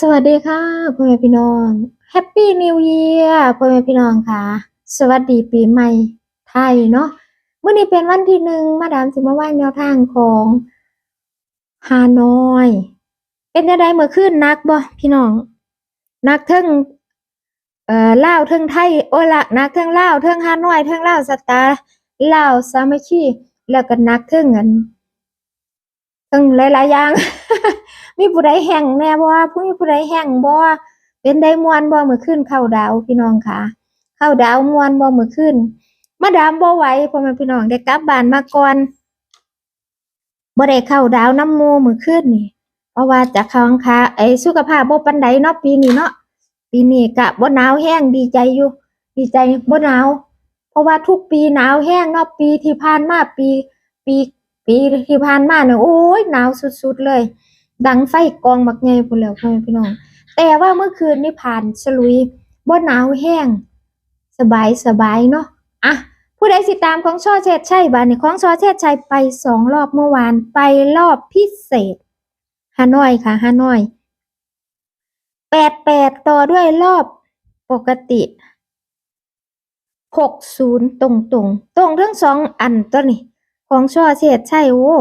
สวัสดีค่ะพ่อแม่พี่น้องแฮปปี้นิว e ียร์พ่อแม่พี่น้องค่ะ สวัสดีปีใหม่ไทยเนาะเมื่อนี้เป็นวันที่หนึ่งมาดามสิมาว่าแนวทางของฮานอย เป็นยังไงเมื่อคืนนักบ่พี่น้อง นักเทิงเอ่อลาวเทิงไทยโอ้ละนักเทิงลาวเทิงฮานอยเทิงลาวสตาร์ลาวสามัคคีแล้วก็นักเทิงอันทั้งหลายๆอย่าง มีผู้ใดแห่งแน่บ่ผู้มีผู้ใดแห่งบ่เป็นได้มวนบ่มื้อคืนเข้าดาวพี่น้องค่ะ เข้าดาวมวนบ่มื้อคืนมาดามบ่ไหวพ่อแม่พี่น้องได้กลับบ้านมาก่อนบ่ได้เข้าดาวน้ำมูมื้อคืนนี่เพราะว่าจากข้างค่ะไอ้สุขภาพบ่ปานใดเนาะปีนี้เนาะปีนี้ก็บ่หนาวแห้งดีใจอยู่ ดีใจบ่หนาว เพราะว่าทุกปีหนาวแห้งเนาะปีที่ผ่านมาปี ปี ปีที่ผ่านมาเนี่ยโอ้ยหนาวสุดๆเลย ดังไฟกองบักใหญ่พุ่นแล้วพ่อแม่พี่น้อง แต่ว่าเมื่อคืนนี่ผ่านฉลุยบ่หนาวแห้ง สบายสบายเนาะอะผู้ใดสิตามของช่อเชดชัยบ้านนี่ของช่อเชดชัยไปสองรอบเมื่อวานไปรอบพิเศษฮานอยค่ะฮานอยแปดแปดต่อด้วยรอบปกติหกศูนย์ตรงตรงตรงทั้งสองอันตัวนี่ของช่อเสียดใช่โอ้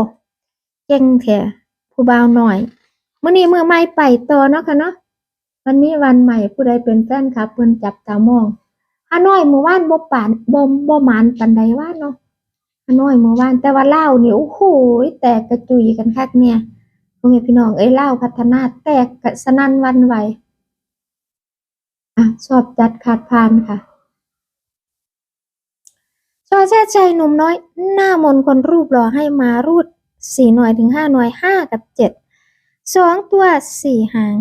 เก่งแท้ ผู้บ่าวหน่อยมื้อนี้มือใหม่ไปต่อเนาะค่ะเนาะวันนี้วันใหม่ผู้ใดเป็นแฟนคลับเพิ่นจับตามองฮานอยเมื่อวานบ่ป่านบ่บ่หมานปานใดว่าเนาะฮานอยเมื่อวานแต่ว่าเลานี่โอ้โหแตกกระจุยกันคักเนี่ยพ่อแม่พี่น้องเอ้ยลาพัฒนาแตกกะสนั่นวันไหวอะชอบจัดขาดพานค่ะชอแช่ใจหนุ่มน้อย หน้ามนคนรูปหล่อให้มารูด สี่หน่วยถึงห้าหน่วยห้ากับเจ็ดสองตัวสี่หาง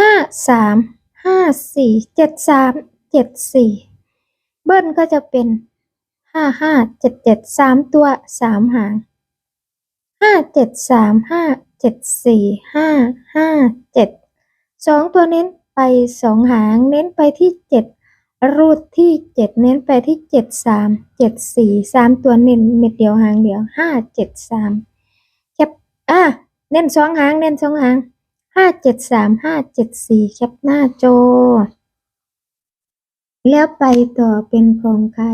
ห้าสามห้าสี่เจ็ดสามเจ็ดสี่เบิ้ลก็จะเป็นห้าห้าเจ็ดเจ็ดสามตัวสามหางห้าเจ็ดสามห้าเจ็ดสี่ห้าห้าเจ็ดสองตัวเน้นไปสองหางเน้นไปที่เจ็ด รูดที่เจ็ดเน้นไปที่เจ็ดสามเจ็ดสี่สามตัวเน้นเม็ดเดียวหางเดียวห้าเจ็ดสามแคปอะเน้นสองหางเน้นสองหางห้าเจ็ดสามห้าเจ็ดสี่แคปหน้าโจ แล้วไปต่อเป็นของใคร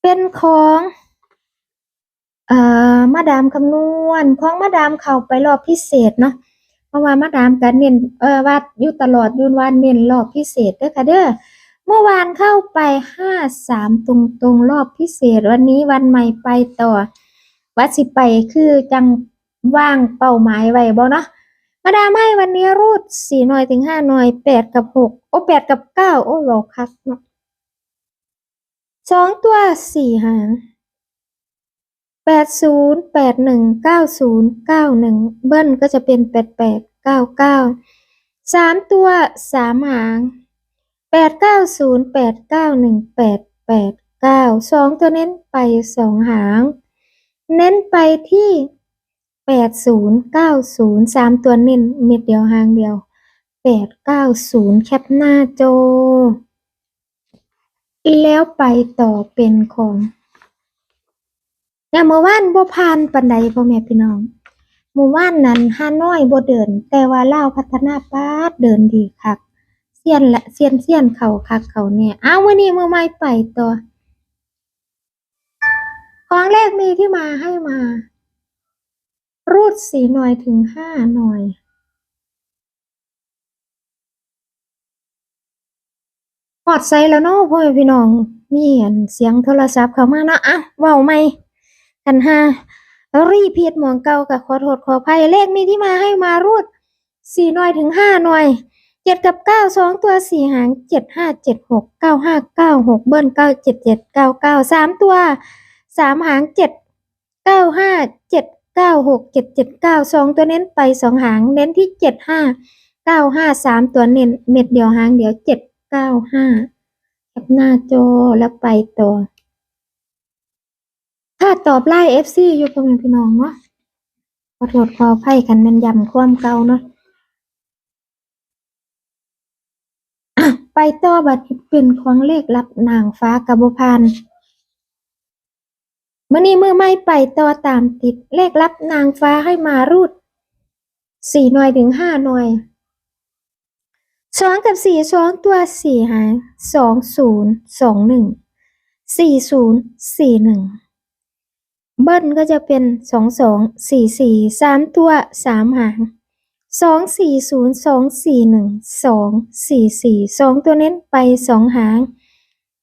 เป็นของเอ่อมาดามคำนวณของมาดามเข้าไปรอบพิเศษเนาะ เพราะว่ามาดามกันเน้นเออว่าอยู่ตลอดยุนวันเน้นรอบพิเศษเด้อค่ะเด้อเมื่อวานเข้าไปห้าสามตรงตรงรอบพิเศษวันนี้วันใหม่ไปต่อ วัดสิไปคือจังว่างเป้าหมายไว้บ่เนาะมาดามให้วันนี้รูดสี่หน่วยถึงห้าหน่วยแปดกับหกโอ้แปดกับเก้าโอ้หลอกคักเนาะสองตัวสี่หาง แปดศูนย์แปดหนึ่งเก้าศูนย์เก้าหนึ่งเบิ้ลก็จะเป็นแปดแปดเก้าเก้าสามตัวสามหางแปดเก้าศูนย์แปดเก้าหนึ่งแปดแปดเก้าสองตัวเน้นไปสองหาง เน้นไปที่แปดศูนย์เก้าศูนย์สามตัวเน้นเม็ดเดียวหางเดียวแปดเก้าศูนย์แคปหน้าโจ แล้วไปต่อเป็นของ เนี่ยเมื่อวานบ่ผ่านปานใดพ่อแม่พี่น้องเมื่อวานนั้นฮาน้อยบ่เดิน แต่ว่าเลาพัฒนาปาดเดินดีคักเซียนละเซียนเซียนเขาคักเขาเนี่ยอ้าววันนี้มือใหม่ไปต่อของแรกมีที่มาให้มา รูดสี่หน่วยถึงห้าหน่วยปลอดไซแล้วเนาะพ่อแม่พี่น้องมีอันเสียงโทรศัพท์เข้ามาเนาะอะเว้าใหม่ กันห้ารีเพียดหมองเก่ากับขอโทษขออภัยเลขมีที่มาให้มารูดสี่หน่วยถึงห้าหน่วยเจ็ดกับเก้าสองตัวสี่หางเจ็ดห้าเจ็ดหกเก้าห้าเก้าหกเบิ้ลเก้าเจ็ดเจ็ดเก้าเก้าสามตัวสามหางเจ็ดเก้าห้าเจ็ดเก้าหกเจ็ดเจ็ดเก้าสองตัวเน้นไปสองหางเน้นที่เจ็ดห้าเก้าห้าสามตัวเน้นเม็ดเดียวหางเดียวเจ็ดเก้าห้าแคปหน้าจอแล้วไปต่อ ถ้าตอบไล่เอฟซีอยู่ตรงพี่น้องเนาะขอโทษขออภัยกันแมันยำความเก่าเนาะอะไปต่อบัดนี้เป็นของเลขลับนางฟ้ากับบพานมื่อนี้มือไม่ไปต่อตามติดเลขลับนางฟ้าให้มารูดสี่หน่วยถึงห้าหน่วยสองกับสี่สองตัวสี่หางสองศูนย์สองหนึ่งสี่ศูนย์สี่หนึ่ง เบิ้ลก็จะเป็นสองสองสี่สี่สามตัวสามหางสองสี่ศูนย์สองสี่หนึ่งสองสี่สี่สองตัวเน้นไปสองหาง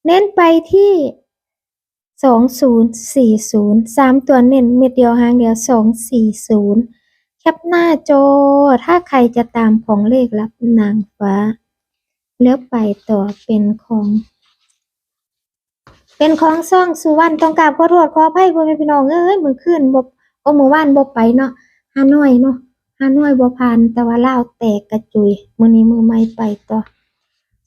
เน้นไปที่สองศูนย์สี่ศูนย์สามตัวเน้นเม็ดเดียวหางเดียวสองสี่ศูนย์แคปหน้าจอ ถ้าใครจะตามของเลขลับนางฟ้า แล้วไปต่อเป็นของ เป็นของซ่องสุวรรณต้องกราบขอโทษขออภัยพ่อแม่พี่น้องเอ้ยมือขึ้นบ่โอ้มือว่านบ่ไปเนาะฮานอยเนาะฮานอยบ่ผ่านแต่ว่าลาวแตกกระจุยมือนี้มือไม่ไปต่อ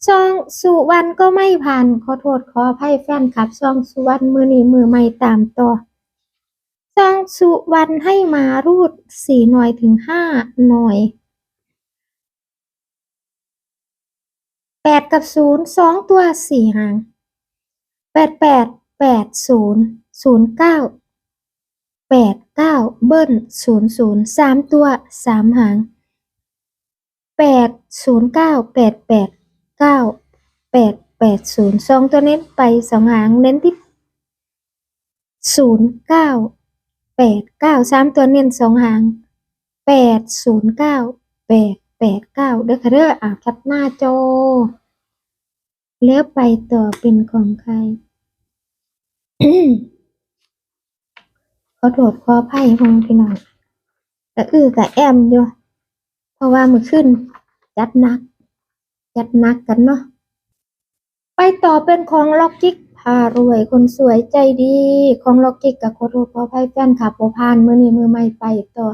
ช่องสุวรรณก็ไม่ผ่านขอโทษขออภัยแฟนคลับช่องสุวรรณมือนี้มือไม่ตามต่อช่องสุวรรณให้มารูดสี่หน่วยถึงห้าหน่วยแปดกับศูนย์สองตัวสี่หาง แปดแปดแปดศูนย์ศูนย์เก้าแปดเก้าเบิ้ลศูนย์ศูนย์สามตัวสามหางแปดศูนย์เก้าแปดแปดเก้าแปดแปดศูนย์สองตัวเน้นไปสองหางเน้นที่ศูนย์เก้าแปดเก้าสามตัวเน้นสองหางแปดศูนย์เก้าแปดแปดเก้าเด้อค่ะเด้ออะแคปหน้าจอ แล้วไปต่อเป็นของใคร ขอโทษขออภัยของพี่น้องแต่อือแต่แอมอยู่เพราะว่ามือขึ้นจัดหนัก จัดหนักกันเนาะไปต่อเป็นของล็อกกิ๊กพารวยคนสวยใจดี ของล็อกกิ๊กกับโคโรพอไพ่แฟนขับโอพานมือนี้มือไม่ไปต่อ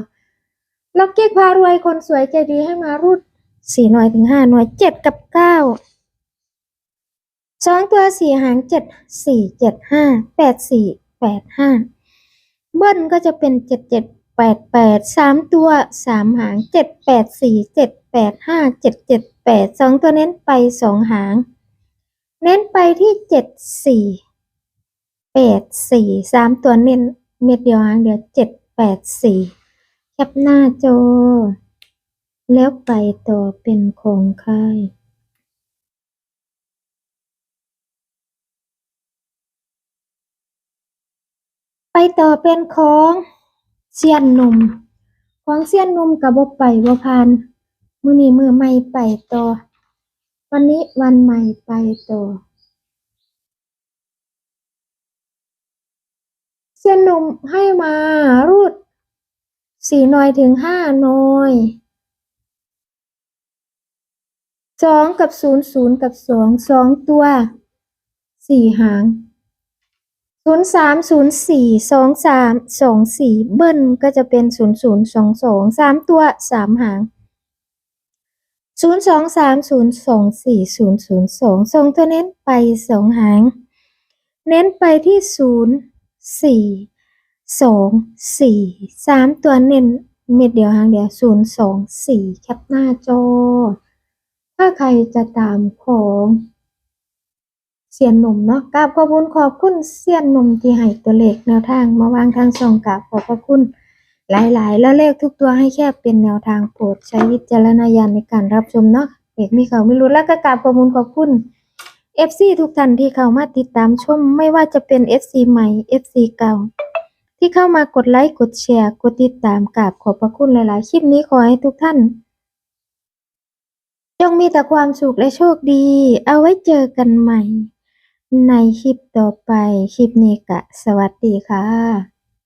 ล็อกกิ๊กพารวยคนสวยใจดีให้มารูดสี่หน่วยถึงห้าหน่วยเจ็ดกับเก้า สองตัวสี่หางเจ็ดสี่เจ็ดห้าแปดสี่แปดห้าเบิ้ลก็จะเป็นเจ็ดเจ็ดแปดแปดสามตัวสามหางเจ็ดแปดสี่เจ็ดแปดห้าเจ็ดเจ็ดแปดสองตัวเน้นไปสองหาง เน้นไปที่เจ็ดสี่แปดสี่สามตัวเน้นเม็ดเดียวหางเดียวเจ็ดแปดสี่แคปหน้าจอแล้วไปต่อเป็นของใคร ไปต่อเป็นของเซียนหนุ่ม ของเซียนหนุ่มกับบ่ไปบ่ผ่านมือนี้มือใหม่ไปต่อ วันนี้วันใหม่ไปต่อเซียนหนุ่มให้มารูดสี่หน่อยถึงห้าหน่อยสองกับศูนย์ศูนย์กับสองสองตัวสี่หาง ศูนย์สามศูนย์สี่สองสามสองสี่เบิ้ลก็จะเป็นศูนย์ศูนย์สองสองสามตัวสามหางศูนย์สองสามศูนย์สองสี่ศูนย์ศูนย์สองสองตัวเน้นไปสองหาง เน้นไปที่ศูนย์สี่สองสี่สามตัวเน้นเม็ดเดียวหางเดียวศูนย์สองสี่แคปหน้าจอ ถ้าใครจะตามของ เสียนหนุ่มเนาะกราบขอบคุณขอบคุณเสียนหนุ่มที่ให้ตัวเลขแนวทางมาวางทางช่องกราบขอบพระคุณ หลาย ๆ แล้วเลขทุกตัวให้แค่เป็นแนวทางโปรดใช้วิจารณญาณในการรับชมเนาะเอกมีเขาไม่รู้แล้วก็กราบขอบคุณขอบคุณ FC ทุกท่านที่เข้ามาติดตามชมไม่ว่าจะเป็น FC ใหม่ FC เก่า ที่เข้ามากดไลค์กดแชร์กดติดตามกราบขอบพระคุณหลาย ๆ คลิปนี้ขอให้ทุกท่านจงมีแต่ความสุขและโชคดี เอาไว้เจอกันใหม่ ในคลิปต่อไป คลิปนี้กะ สวัสดีค่ะ